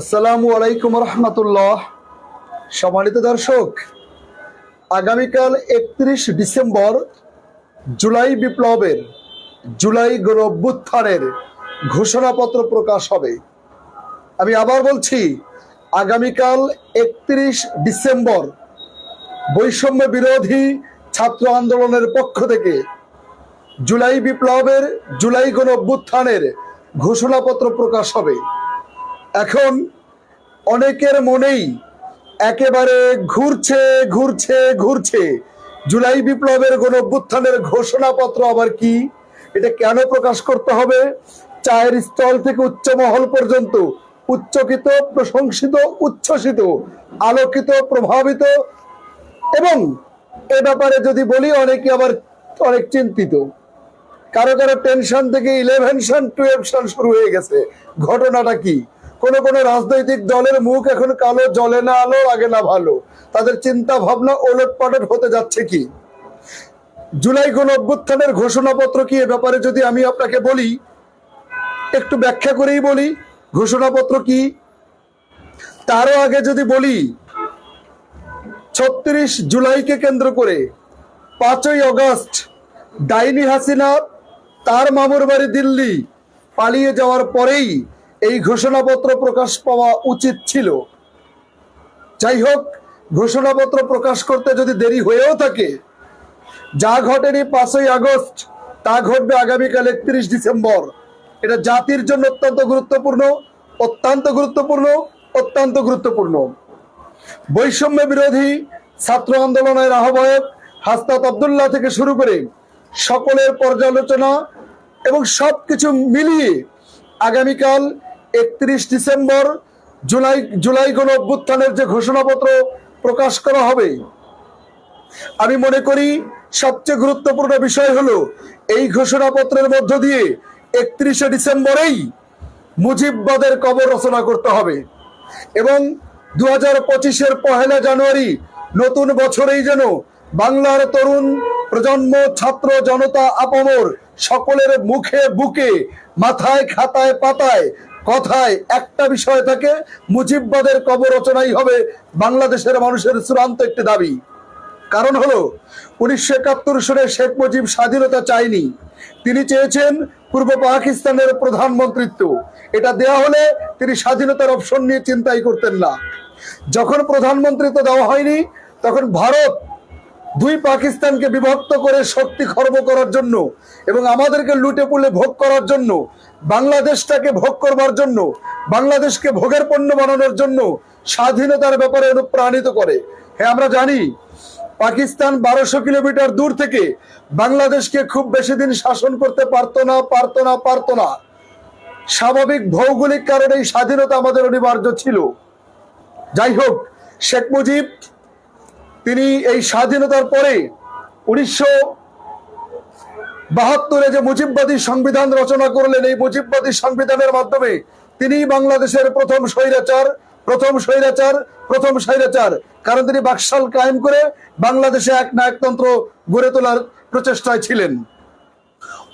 আসসালামু আলাইকুম রহমতুল্লাহ। সম্মানিত দর্শক, আগামীকাল একত্রিশ ডিসেম্বর জুলাই বিপ্লবের জুলাই গণ অভ্যুত্থানের ঘোষণাপত্র প্রকাশ হবে। আমি আবার বলছি, আগামীকাল একত্রিশ ডিসেম্বর বৈষম্য বিরোধী ছাত্র আন্দোলনের পক্ষ থেকে জুলাই বিপ্লবের জুলাই গণ অভ্যুত্থানের ঘোষণাপত্র প্রকাশ হবে। এখন অনেকের মনেই একেবারে ঘুরছে ঘুরছে ঘুরছে। জুলাই বিপ্লবের গণ অভ্যুত্থানের ঘোষণাপত্র আবার কি? এটা কেন প্রকাশ করতে হবে? চায়ের স্থল থেকে উচ্চ মহল পর্যন্ত উচ্চকিত, প্রশংসিত, উচ্ছ্বসিত, আলোকিত, প্রভাবিত। এবং এ ব্যাপারে যদি বলি, অনেকে আবার অনেক চিন্তিত। কারও কারও টেনশন থেকে ইলেভেনশন টুয়েলভশন শুরু হয়ে গেছে। ঘটনাটা কি? কোন কোন রাজনৈতিক দলের মুখ এখন কালো, জলে না আলো, আগে না ভালো। তাদের চিন্তা ভাবনা ওলট হতে যাচ্ছে কি? জুলাই গণ অভ্যুত্থানের ঘোষণাপত্র কি? এ ব্যাপারে যদি আমি আপনাকে বলি, একটু ব্যাখ্যা করেই বলি, ঘোষণাপত্র কি? তারও আগে যদি বলি, ছত্রিশ জুলাইকে কেন্দ্র করে পাঁচই অগস্ট ডাইনি হাসিনা তার মামুর বাড়ি দিল্লি পালিয়ে যাওয়ার পরেই এই ঘোষণাপত্র প্রকাশ পাওয়া উচিত ছিল। যাই হোক, ঘোষণাপত্র প্রকাশ করতে যদি দেরি হয়েও থাকে, যা ঘটেনি পাঁচই আগস্ট, তা ঘটবে আগামীকাল একত্রিশ ডিসেম্বর। এটা জাতির জন্য অত্যন্ত গুরুত্বপূর্ণ অত্যন্ত গুরুত্বপূর্ণ অত্যন্ত গুরুত্বপূর্ণ। বৈষম্য বিরোধী ছাত্র আন্দোলনের আহ্বায়ক হাস্তাত আবদুল্লাহ থেকে শুরু করে সকলের পর্যালোচনা এবং সবকিছু মিলিয়ে আগামীকাল একত্রিশ ডিসেম্বর জুলাই জুলাই গণ অভ্যুত্থানের যে ঘোষণাপত্র প্রকাশ করা হবে, আমি মনে করি সবচেয়ে গুরুত্বপূর্ণ বিষয় হলো এই ঘোষণাপত্রের মধ্য দিয়ে একত্রিশে ডিসেম্বরেই মুজিববাদের কবর রচনা করতে হবে এবং দু হাজার পঁচিশের পহেলা জানুয়ারি নতুন বছরেই যেন বাংলার তরুণ প্রজন্ম, ছাত্র জনতা, আপামর সকলের মুখে বুকে, মাথায় খাতায় পাতায় কথায় একটা বিষয় থাকে, মুজিববাদের কবর রচনাই হবে বাংলাদেশের মানুষের চূড়ান্ত একটি দাবি। কারণ হলো, উনিশশো একাত্তর সালে শেখ মুজিব স্বাধীনতা চায়নি। তিনি চেয়েছেন পূর্ব পাকিস্তানের প্রধানমন্ত্রিত্ব। এটা দেয়া হলে তিনি স্বাধীনতার অপশন নিয়ে চিন্তাই করতেন না। যখন প্রধানমন্ত্রিত্ব দেওয়া হয়নি, তখন ভারত দুই পাকিস্তানকে বিভক্ত করে শক্তি খর্ব করার জন্য এবং আমাদেরকে লুটে পুলে ভোগ করার জন্য, বাংলাদেশটাকে ভোগ করবার জন্য, বাংলাদেশকে ভোগের পণ্য বানানোর জন্য স্বাধীনতার ব্যাপারে অনুপ্রাণিত করে। হ্যাঁ আমরা জানি পাকিস্তান বারোশো কিলোমিটার দূর থেকে বাংলাদেশকে খুব বেশি দিন শাসন করতে পারতো না পারতো না পারতো না। স্বাভাবিক ভৌগোলিক কারণে স্বাধীনতা আমাদের অনিবার্য ছিল। যাই হোক, শেখ মুজিব তিনি এই স্বাধীনতার পরে উনিশশো বাহাত্তরে যে মুজিববাদী সংবিধান রচনা করলেন, এই মুজিববাদী সংবিধানের মাধ্যমে তিনি বাংলাদেশের প্রথম স্বৈরাচার প্রথম স্বৈরাচার প্রথম স্বৈরাচার। কারণ তিনি বাকশাল কায়েম করে বাংলাদেশে এক নায়কতন্ত্র গড়ে তোলার প্রচেষ্টায় ছিলেন।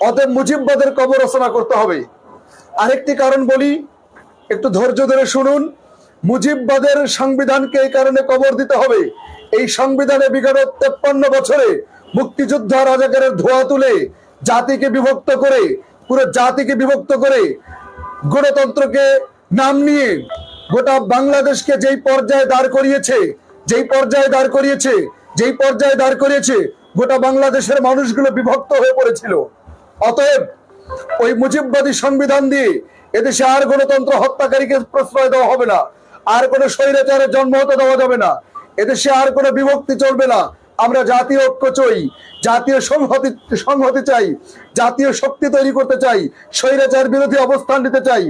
অতএব মুজিববাদের কবর রচনা করতে হবে। আরেকটি কারণ বলি, একটু ধৈর্য ধরে শুনুন, মুজিববাদের সংবিধানকে এই কারণে কবর দিতে হবে এই সংবিধানে বিগত তেপ্পান্ন বছরে মুক্তিযুদ্ধ রাজাকারের ধোয়া তুলে জাতিকে বিভক্ত করে, পুরো জাতিকে বিভক্ত করে গণতন্ত্রকে নাম নিয়ে গোটা বাংলাদেশকে যেই পর্যায়ে দাঁড় করিয়েছে, যেই পর্যায়ে দাঁড় করিয়েছে, যেই পর্যায়ে দাঁড় করিয়েছে, গোটা বাংলাদেশের মানুষগুলো বিভক্ত হয়ে পড়েছিল। অতএব ওই মুজিববাদী সংবিধান দিয়ে এদেশে আর গণতন্ত্র হত্যাকারীকে প্রশ্রয় দেওয়া হবে না, আর কোনো স্বৈরাচারের জন্ম হতে দেওয়া যাবে না। এদেশে আর কোনো বিভক্তি চলবে না। আমরা জাতীয় ঐক্য চাই, জাতীয় সংহতি সংহতি চাই, জাতীয় শক্তি তৈরি করতে চাই, স্বৈরাচার বিরোধী অবস্থান নিতে চাই।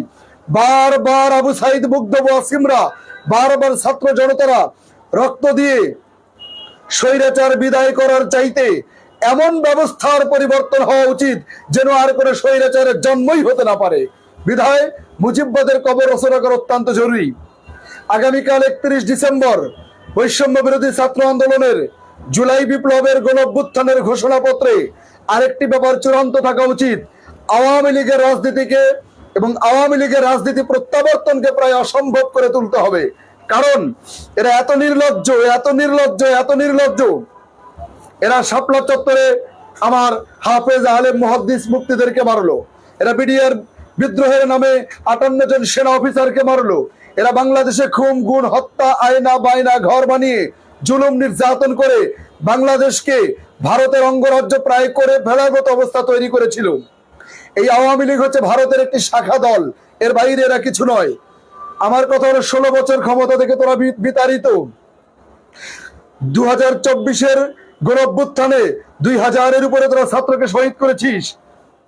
বারবার আবু সাইদ মুগ্ধ ওয়াসিমরা বারবার ছাত্র জনতারা রক্ত দিয়ে স্বৈরাচার বিদায় করার চাইতে এমন ব্যবস্থার পরিবর্তন হওয়া উচিত যেন আর কোনো স্বৈরাচারের জন্মই হতে না পারে। বিধায় মুজিববাদের কবর রচনা করা অত্যন্ত জরুরি। আগামীকাল একত্রিশ ডিসেম্বর বৈষম্য বিরোধী ছাত্র আন্দোলনের জুলাই বিপ্লবের গণ অভ্যুত্থানের ঘোষণাপত্রে আরেকটি ব্যাপার চূড়ান্ত থাকা উচিত। আওয়ামী লীগের রাজনীতিকে এবং আওয়ামী লীগের রাজনীতি প্রত্যাবর্তনকে প্রায় অসম্ভব করে তুলতে হবে। কারণ এরা এত নির্লজ্জ এত নির্লজ্জ এত নির্লজ্জ। এরা শাপলা চত্বরে আমার হাফেজ আলেম মহাদ্দিস মুক্তিদেরকে মারলো। এরা বিডিআর বিদ্রোহের নামে আটান্ন জন সেনা অফিসারকে মারলো। এরা বাংলাদেশে খুন, গুণ, হত্যা, আয়না, বায়না, ঘর বানিয়ে জুলুম নির্যাতন করে বাংলাদেশকে ভারতের অঙ্গরাজ্য প্রায় করে ফেলার অবস্থা তৈরি করেছিল। এই আওয়ামী লীগ হচ্ছে ভারতের একটি শাখা দল। এর বাইরে এরা কিছু নয়। আমার কথা হলো, ষোলো বছর ক্ষমতা থেকে তোরা বিতাড়িত। দু হাজার চব্বিশের গণঅভ্যুত্থানে দুই হাজারের উপরে তোরা ছাত্রকে শহীদ করেছিস।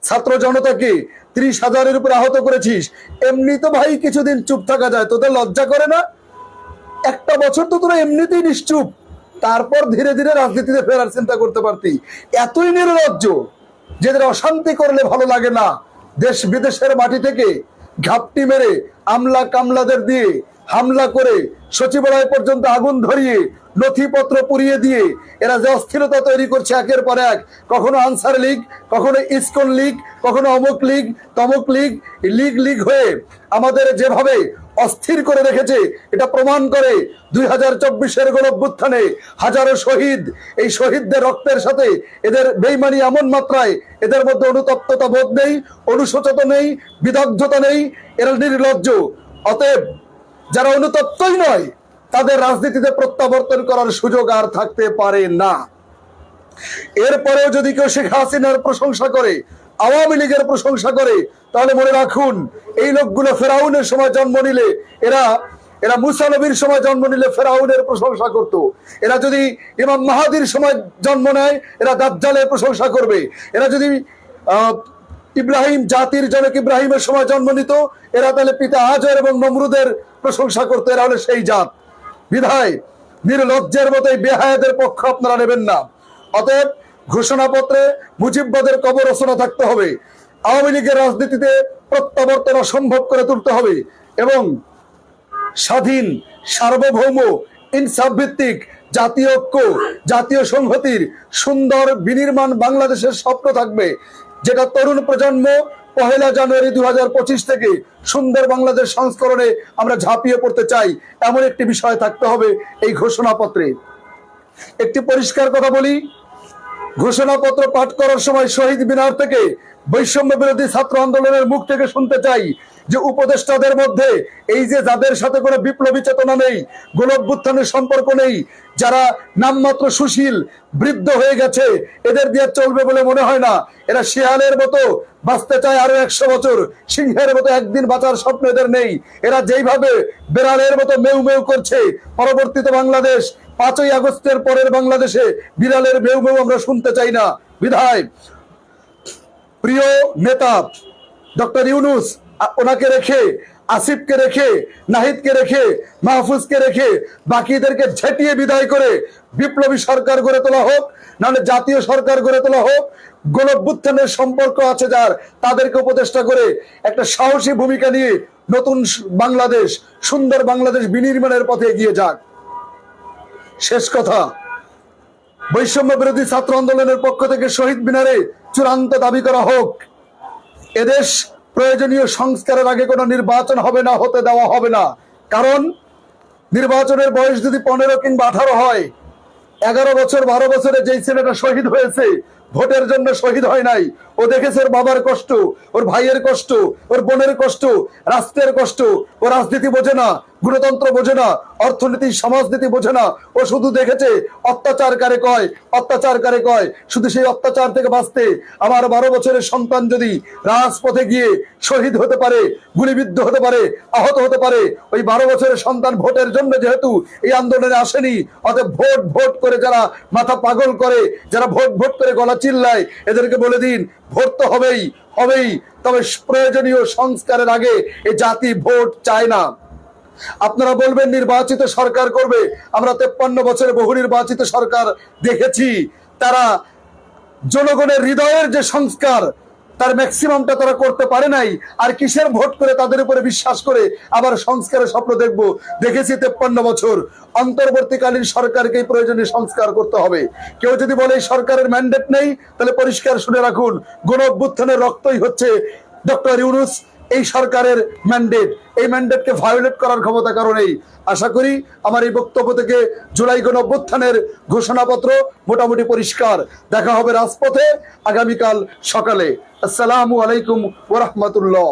ছাত্র জনতাকে ত্রিশ হাজারের উপরে আহত করেছিস। এমনি তো ভাই কিছুদিন চুপ থাকা যায়, তোদের লজ্জা করে না? একটা বছর তো তোরা এমনিতেই নিশ্চুপ। তারপর ধীরে ধীরে রাজনীতিতে ফেরার চিন্তা করতে পারতি। এতই নির্লজ্জ যেদের অশান্তি করলে ভালো লাগে না। দেশ বিদেশের মাটি থেকে ঘাপটি মেরে আমলা কামলাদের দিয়ে হামলা করে সচিবালয় পর্যন্ত আগুন ধরিয়ে নথিপত্র পুড়িয়ে দিয়ে এরা যে অস্থিরতা তৈরি করছে একের পর এক, কখনো আনসার লীগ, কখনো ইসকন লীগ, কখনো অমুক লীগ, তমুক লীগ লীগ লীগ হয়ে আমাদের যেভাবে অস্থির করে রেখেছে, এটা প্রমাণ করে দুই হাজার চব্বিশের গণঅভ্যুত্থানে হাজারো শহীদ, এই শহীদদের রক্তের সাথে এদের বেইমানি এমন মাত্রায় এদের মধ্যে অনুতপ্ততা বোধ নেই অনুশোচত নেই, বিদগ্ধতা নেই, এরা নির্লজ্জ। অতএব যারা অনুতপ্তই নয়, তাদের রাজনীতিতে প্রত্যাবর্তন করার সুযোগ আর থাকতে পারে না এরপরেও যদি কেউ শেখ হাসিনার প্রশংসা করে, আওয়ামী লীগের প্রশংসা করে, তাহলে মনে রাখুন, এই লোকগুলো ফেরাউনের সময় জন্ম নিলে, এরা এরা মুসা নবীর সময় জন্ম নিলে ফেরাউনের প্রশংসা করত। এরা যদি ইমাম মাহাদির সময় জন্ম নেয়, এরা দাজ্জালের প্রশংসা করবে এরা যদি ইব্রাহিম জাতির জনক ইব্রাহিমের সময় জন্ম নিত। এরা তাহলে পিতা হাজর এবং নমরুদের প্রশংসা করতো, এরা হলে সেই জাত। বিধায় নির্লজ্জের মতো এই বেহায়াদের পক্ষ আপনারা নেবেন না। অতএব ঘোষণাপত্রে মুজিববাদের কবর রচনা থাকতে হবে। আওয়ামী লীগের রাজনীতিতে প্রত্যাবর্তন অসম্ভব করে তুলতে হবে এবং স্বাধীন, সার্বভৌম, ইনসাফ ভিত্তিক জাতীয় ঐক্য, জাতীয় সংহতির সুন্দর বিনির্মাণ বাংলাদেশের স্বপ্ন থাকবে। যেটা তরুণ প্রজন্ম পহেলা জানুয়ারি দু থেকে সুন্দর বাংলাদেশ সংস্করণে আমরা ঝাঁপিয়ে পড়তে চাই, এমন একটি বিষয় থাকতে হবে এই ঘোষণাপত্রে। একটি পরিষ্কার কথা বলি, ঘোষণাপত্র পাঠ করার সময় শহীদ মিনার থেকে বৈষম্য বিরোধী ছাত্র আন্দোলনের মুখ থেকে শুনতে চাই। যে উপদেষ্টাদের মধ্যে এই যে যাদের সাথে কোনো বিপ্লবী চেতনা নেই গোলভ্যুত্থানের সম্পর্ক নেই, যারা নামমাত্র সুশীল, বৃদ্ধ হয়ে গেছে, এদের দিয়ে চলবে বলে মনে হয় না। এরা শিয়ালের মতো বাঁচতে চায় আরও একশো বছর, সিংহের মতো একদিন বাঁচার স্বপ্ন এদের নেই। এরা যেইভাবে বেড়ালের মতো মেউ মেউ করছে, পরবর্তীতে বাংলাদেশ, পাঁচই আগস্টের পরের বাংলাদেশে বিড়ালের মেউ মেউ আমরা শুনতে চাই না। বিধায় প্রিয় নেতা, ডক্টর ইউনুস ওনাকে রেখে, আসিফকে রেখে, নাহিদকে রেখে, মাহফুজকে রেখে বাকিদেরকে ঝেটিয়ে বিদায় করে বিপ্লবী সরকার গড়ে তোলা হোক, নাহলে জাতীয় সরকার গড়ে তোলা হোক গোলভ্যুত্থানের সম্পর্ক আছে যার, তাদেরকে উপদেষ্টা করে একটা সাহসী ভূমিকা নিয়ে নতুন বাংলাদেশ, সুন্দর বাংলাদেশ বিনির্মাণের পথে এগিয়ে যাক। শেষ কথা, বৈষম্য বিরোধী ছাত্র আন্দোলনের পক্ষ থেকে শহীদ মিনারে চূড়ান্ত দাবি করা হোক। এদেশ প্রয়োজনীয় সংস্কারের আগে কোনো নির্বাচন হবে না, হতে দেওয়া হবে না। কারণ নির্বাচনের বয়স যদি পনেরো কিংবা আঠারো হয়, এগারো বছর, বারো বছরে যেই ছেলেটা শহীদ হয়েছে, ভোটের জন্য শহীদ হয় নাই ও দেখেছে ওর বাবার কষ্ট, ওর ভাইয়ের কষ্ট, ওর বোনের কষ্ট, রাষ্ট্রের কষ্ট। ও রাজনীতি বোঝে না, গণতন্ত্র বোঝে না, অর্থনীতি, সমাজনীতি বোঝে না। ও শুধু দেখেছে, অত্যাচার কারে কয়, অত্যাচার কারে কয়। শুধু সেই অত্যাচার থেকে বাঁচতে আমার বারো বছরের সন্তান যদি রাজপথে গিয়ে শহীদ হতে পারে, গুলিবিদ্ধ হতে পারে, আহত হতে পারে, ওই বারো বছরের সন্তান ভোটের জন্য যেহেতু এই আন্দোলনে আসেনি, অতএব ভোট ভোট করে যারা মাথা পাগল করে, যারা ভোট ভোট করে গলা চিল্লায়, এদেরকে বলে দিন ভোট তো হবেই হবেই। তবে প্রয়োজনীয় সংস্কারের আগে এ জাতি ভোট চায় না। আপনারা বলবেন, নির্বাচিত সরকার করবে। আমরা তেপ্পান্ন বছরে বহু নির্বাচিত সরকার দেখেছি। তারা জনগণের হৃদয়ের যে সংস্কার তার ম্যাক্সিমামটা তারা করতে পারে নাই। আর কিসের ভোট করে তাদের উপরে বিশ্বাস করে আবার সংস্কারের স্বপ্ন দেখব? দেখেছি তেপ্পান্ন বছর। অন্তর্বর্তীকালীন সরকারকে প্রয়োজনীয় সংস্কার করতে হবে। কেউ যদি বলে সরকারের ম্যান্ডেট নেই, তাহলে পরিষ্কার শুনে রাখুন গণ অভ্যুত্থানের রক্তই হচ্ছে ডক্টর ইউনুস এই সরকারের ম্যান্ডেট এই ম্যান্ডেটকে ভায়োলেট করার ক্ষমতা কারণেই। আশা করি আমার এই বক্তব্য থেকে জুলাই গণ অভ্যুত্থানের ঘোষণাপত্র মোটামুটি পরিষ্কার। দেখা হবে রাজপথে আগামীকাল সকালে। আসসালামু আলাইকুম ওরহমতুল্লাহ